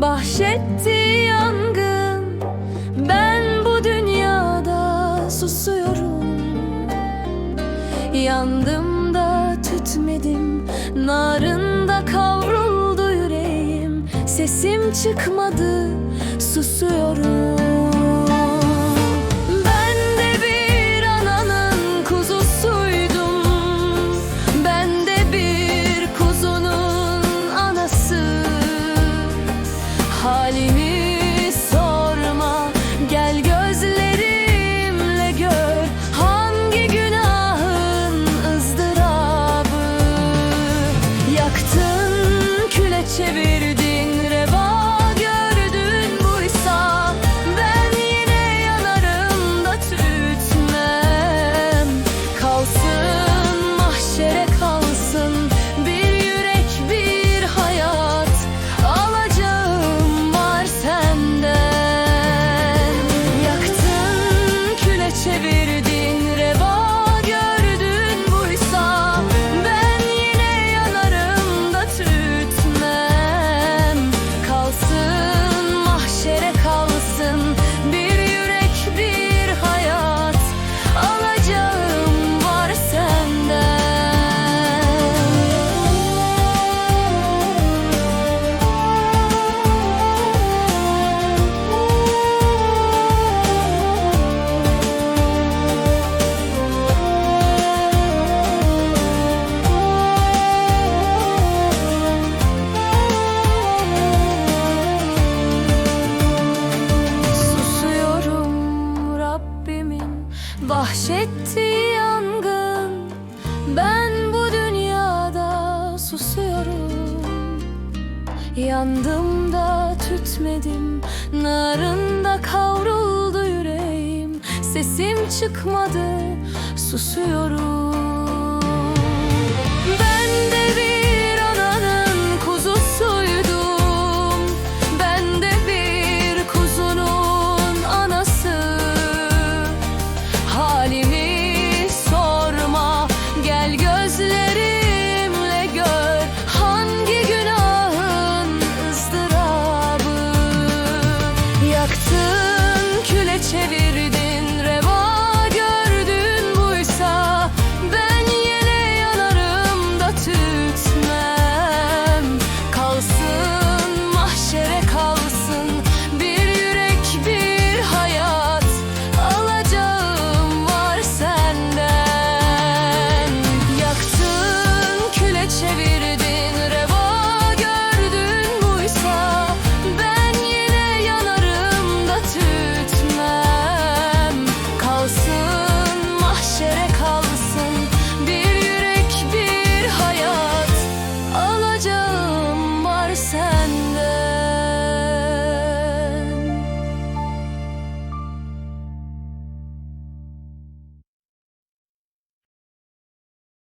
bahşetti yangın. Ben bu dünyada susuyorum. Yandım da tütmedim. Narında kavruldu yüreğim. Sesim çıkmadı susuyorum. Vahşetti yangın. Ben bu dünyada susuyorum. Yandım da tütmedim. Narında kavruldu yüreğim. Sesim çıkmadı. Susuyorum.